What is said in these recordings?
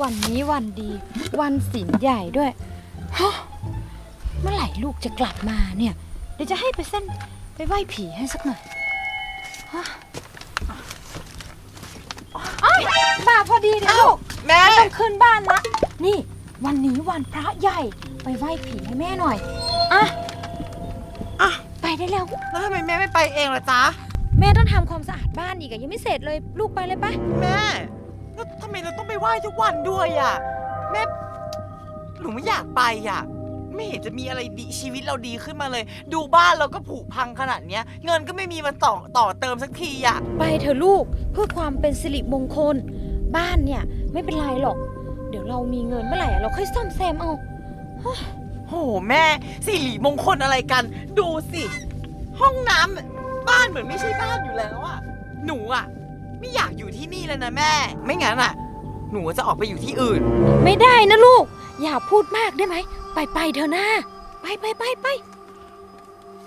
วันนี้วันดี วันศีลใหญ่ด้วยฮะเมื่อไหร่ลูกจะกลับมาเนี่ย เดี๋ยวจะให้ไปเส้นไปไหว้ผีให้สักหน่อยฮะเอ้ยมาพอดีเลยลูกแม่ต้องขึ้นบ้านละนี่ วันนี้วันพระใหญ่ไปไหว้ผีให้แม่หน่อยอะอะไปได้แล้ว แล้วทำไมแม่ไม่ไปเองล่ะจ๊ะ แม่ต้องทำความสะอาดบ้านอีกอะยังไม่เสร็จเลยลูกไปเลยปะแม่ แล้วทำไมเราต้องไปไหว้ทุกวันด้วยอะ แม่หนูไม่อยากไปอะ ไม่เห็นจะมีอะไรดีชีวิตเราดีขึ้นมาเลย ดูบ้านเราก็ผุพังขนาดเนี้ย เงินก็ไม่มีมาต่อต่อเติมสักทีอะ ไปเถอะลูกเพื่อความเป็นสิริมงคล บ้านเนี่ยไม่เป็นไรหรอก เดี๋ยวเรามีเงินเมื่อไหร่อะเราค่อยซ่อมแซมเอาโหแม่สิริมงคลอะไรกัน ดูสิ ห้องน้ำบ้านเหมือนไม่ใช่บ้านอยู่แล้วอะหนูอะ ไม่อยากอยู่ที่นี่แล้วนะแม่ ไม่งั้นอะหนูจะออกไปอยู่ที่อื่น ไม่ได้นะลูก อย่าพูดมากได้ไหม ไปไปเถอะนะไปไปไปไป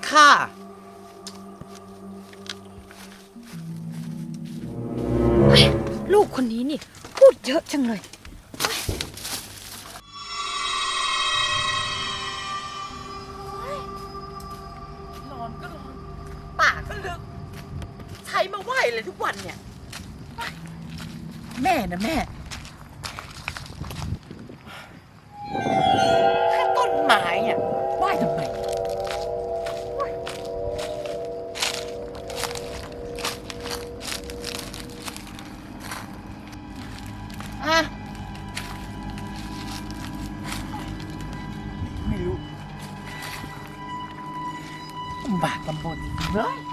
ค่ะ ลูกคนนี้นี่ พูดเยอะจังเลย ร้อนก็ร้อนปากก็ลึก ใช้มาไหวเลยทุกวันเนี่ย แม่นะแม่แค่ต้นไม้อะไหวทำไมไหว้อะไม่รู้ลำบากลำบนเลย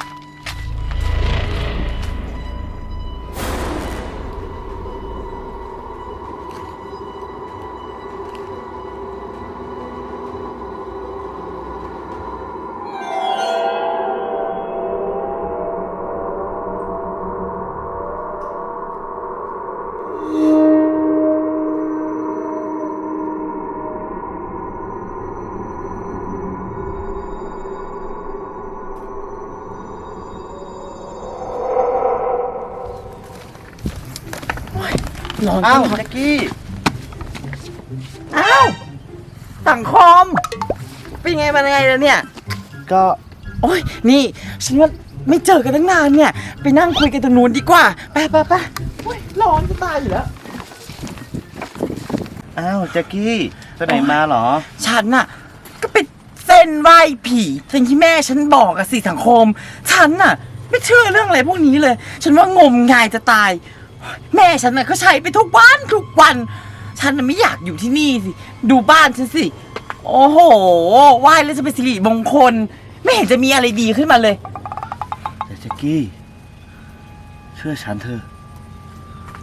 อนอ้าวก็ร้อนแจ็กกี้ อ้าวสังคม เป็นไงมาไงแล้วเนี่ย ก็ โอ้ยนี่ฉันว่าไม่เจอกันตั้งนานเนี่ย ไปนั่งคุยกันตรงนู้นดีกว่า ไปไปไปโอ้ยร้อนจะตายอยู่แล้ว อ้าวแจ็กกี้ไปไหนมาเหรอ ฉันน่ะ ก็ไปเส้นไหว้ผีสิ่งที่แม่ฉันบอกอะสิสังคม ฉันน่ะ ไม่เชื่อเรื่องอะไรพวกนี้เลย ฉันว่างมงายจะตาย แม่ฉันน่ะก็ใช้ไปทุกวันทุกวัน ฉันน่ะไม่อยากอยู่ที่นี่สิ ดูบ้านฉันสิ โอ้โหไหว้แล้วจะเป็นสิริมงคล ไม่เห็นจะมีอะไรดีขึ้นมาเลย แต่แจ็กกี้ เชื่อฉันเถอะ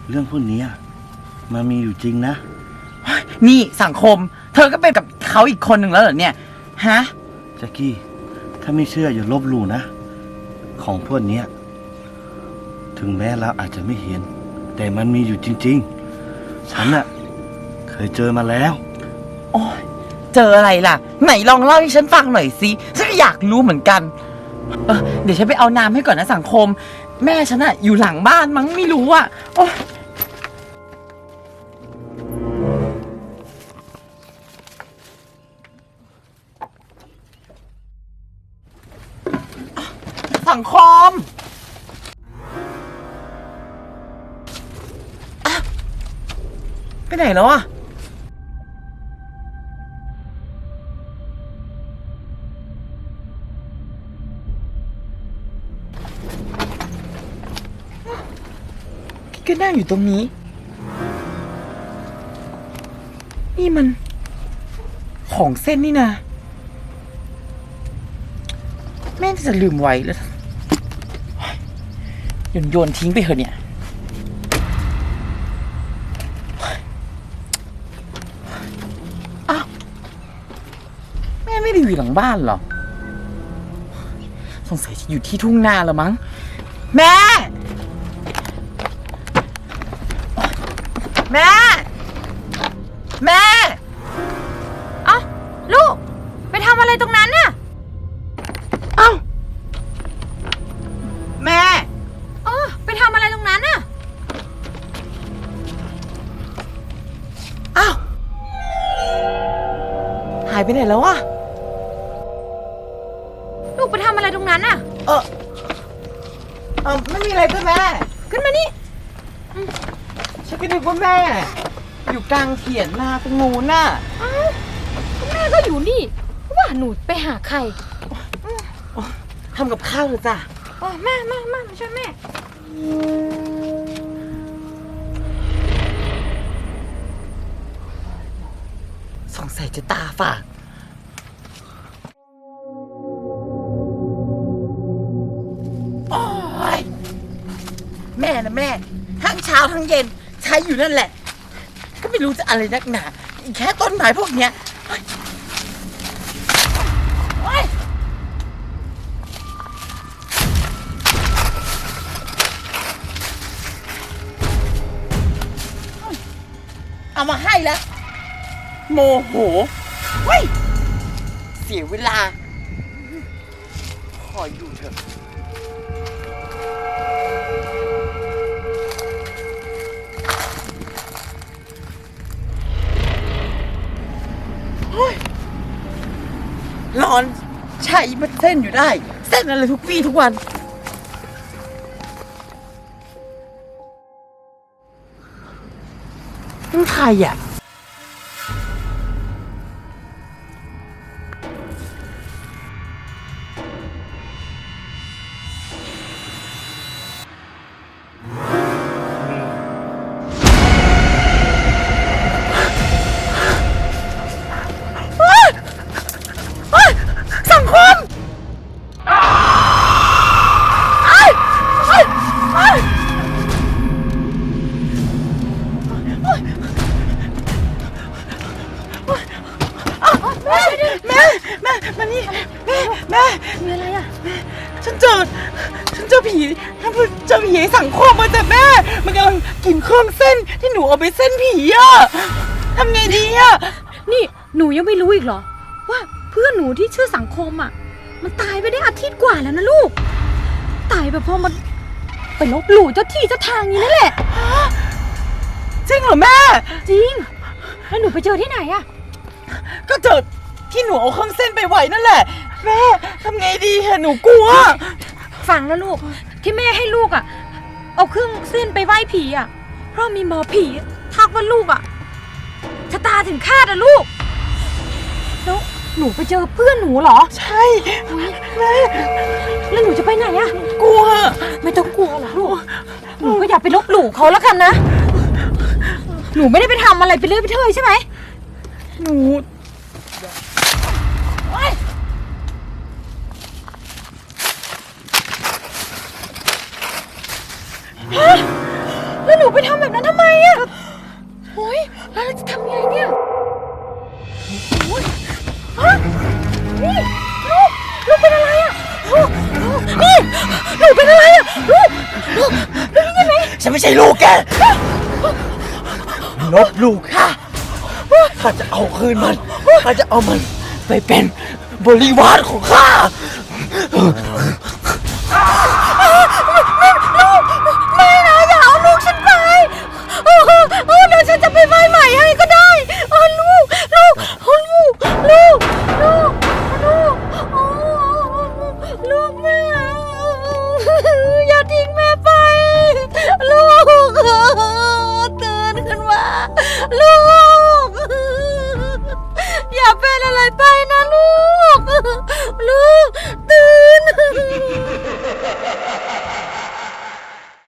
เรื่องพวกเนี้ยมันมีอยู่จริงนะ นี่สังคม เธอก็เป็นกับเขาอีกคนหนึ่งแล้วเหรอเนี่ย ฮะ แจ็กกี้ ถ้าไม่เชื่ออย่าลบหลู่นะ ของพวกเนี้ย ถึงแม้เราอาจจะไม่เห็น แต่มันมีอยู่จริง ๆ ฉันน่ะเคยเจอมาแล้ว โอ้ยเจออะไรล่ะ ไหนลองเล่าให้ฉันฟังหน่อยสิฉันก็อยากรู้เหมือนกัน เออเดี๋ยวฉันไปเอาน้ำให้ก่อนนะสังคม แม่ฉันอะอยู่หลังบ้านมั้งไม่รู้อะโอยสังคม ไปไหนแล้วอะก็นั่งอยู่ตรงนี้ นี่มัน ของเส้นนี่นะ แม่งจะลืมไว้แล้วโยนโยนทิ้งไปเถอะเนี่ยู่หลังบ้านเหรอ สงสัยจะอยู่ที่ทุ่งนาละมั้ง แม่ แม่ แม่ เอ้ลูก ไปทำอะไรตรงนั้นน่ะ เอ้า แม่ เออไปทำอะไรตรงนั้นน่ะ เอ้า หายไปไหนแล้ววะ เออไม่มีอะไรจ้ะแม่ ขึ้นมานี่ฉันก็นึกว่าแม่ อยู่กลางเขียนนาตรงนู้นน่ะเอ้าแม่ก็อยู่นี่ ว่าหนูไปหาใครทำกับข้าวเลยจ้ะอ๋อแม่แม่แม่มาช่วยแม่ สงสัยจะตาฝาด งเช้างเย็น ใช้อยู่นั่นแหละ ก็ไม่รู้จะอะไรนักหนาอีกแค่ต้นไม้พวกเนี้เฮ้ยโอ๊ยเอามาให้แล้ว โมโหเฮ้ยเสียเวลา ขออยู่เถอะ ร้อนใช้มันเส้นอยู่ได้ เส้นอะไรทุกปีทุกวันใครอะ ผีในสังคมมาแต่แม่ มันกำลังกินเครื่องเส้นที่หนูเอาไปเส้นผีอะทำไงดีอะนี่หนูยังไม่รู้อีกเหรอ ว่าเพื่อนหนูที่ชื่อสังคมอะ มันตายไปได้อาทิตย์กว่าแล้วนะลูก ตายแบบเพราะมันไปลบหลู่เจ้าที่เจ้าทางนี้นั่นแหละ จริงเหรอแม่ จริง แล้วหนูไปเจอที่ไหนอะก็เจอที่หนูเอาเครื่องเส้นไปไว้นั่นแหละ แม่ทำไงดีอะหนูกลัว ฟังนะลูก ที่แม่ให้ลูกอะ เอาเครื่องเส้นไปไหว้ผีอะ เพราะมีหมอผีทักว่าลูกอะชะตาถึงคาดอะลูก แล้วหนูไปเจอเพื่อนหนูเหรอ ใช่แม่แล้วหนูจะไปไหนอะ กลัว ไม่ต้องกลัวหรอกลูก หนูก็อย่าไปลบหลู่เขาแล้วกันนะ หนูไม่ได้ไปทำอะไรไปเรื่อยไปเทยใช่ไหม หนู นี่ลูกลูกเป็นอะไรอะลูกลูกนี่หนูเป็นอะไรอะลูกลูกลูกยังไงฉันไม่ใช่ลูกแกลบลูกค่ะข้าจะเอาคืนมันข้าจะเอามันไปเป็นบริวารของข้า ลูก ตื่น